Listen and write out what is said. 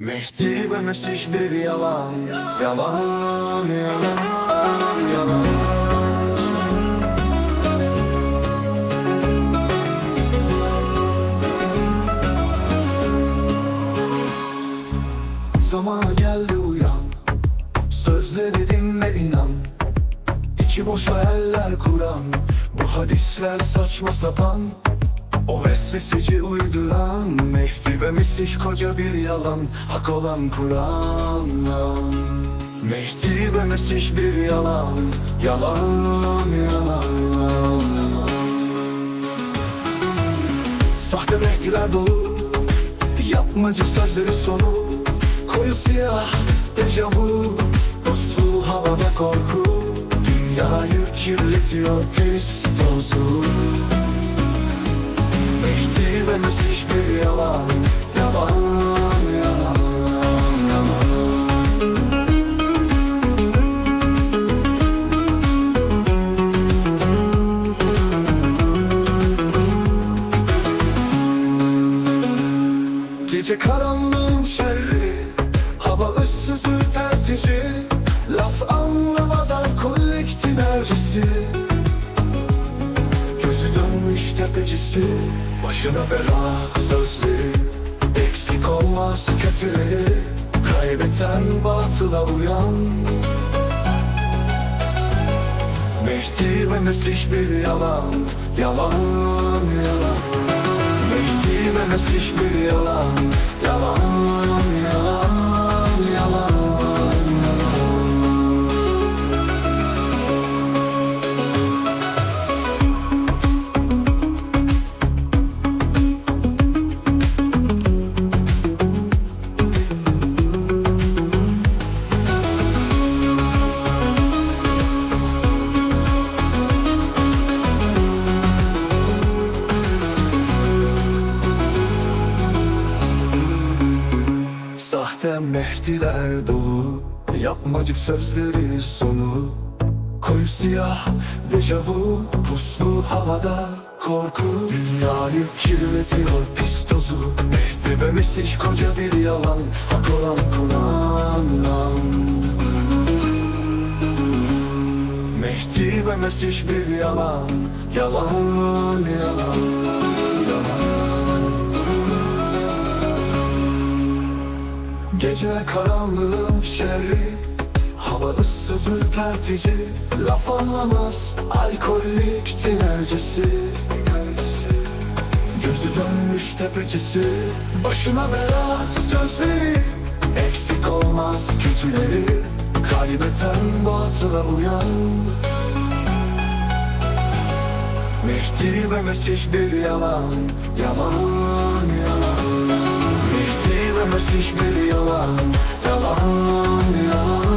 Mehdi ve Mesih bir yalan Yalan, yalan, yalan. Zaman geldi uyan Sözleri dinle inan. İçi boş hayaller kuran Bu hadisler saçma sapan. O vesveseci uyduran Mesih koca bir yalan Hak olan Kur'an Mehdi ve Mesih bir yalan Yalan, yalan. Sahte Mehdiler dolu Yapmacı sözleri sonu. Koyu siyah dejavu Puslu havada korku. Dünyayı kirletiyor pis tozu Gece karanlığın şerri Hava ıssız ürpertici. Laf anlamaz alkolik tinercisi Gözü dönmüş tepecisi Başına bela sözleri. Eksik olmaz kötüleri Kaybeten batıla uyan. Mehdi ve Mesih bir yalan Yalan, yalan Ve Mesih bir Yalan, yalan, Sahte Mehdiler dolu. Yapmacık sözleri sonu. Koyu siyah dejavu Puslu havada korku. Dünyayı kirletiyor pis tozu. Mehdi ve Mesih koca bir yalan. Hak olan Kur'an Mehdi ve Mesih bir Yalan, yalan, yalan Gece karanlığın şerri Hava ıssız ürpertici Laf anlamaz alkolik tinercisi Gözü dönmüş tepecisi Başına bela sözleri Eksik olmaz kötüleri Kaybeten batıla uyan. Mehdi ve Mesih bir yalan Yalan, Mesih bir yalan Yalan, yalan,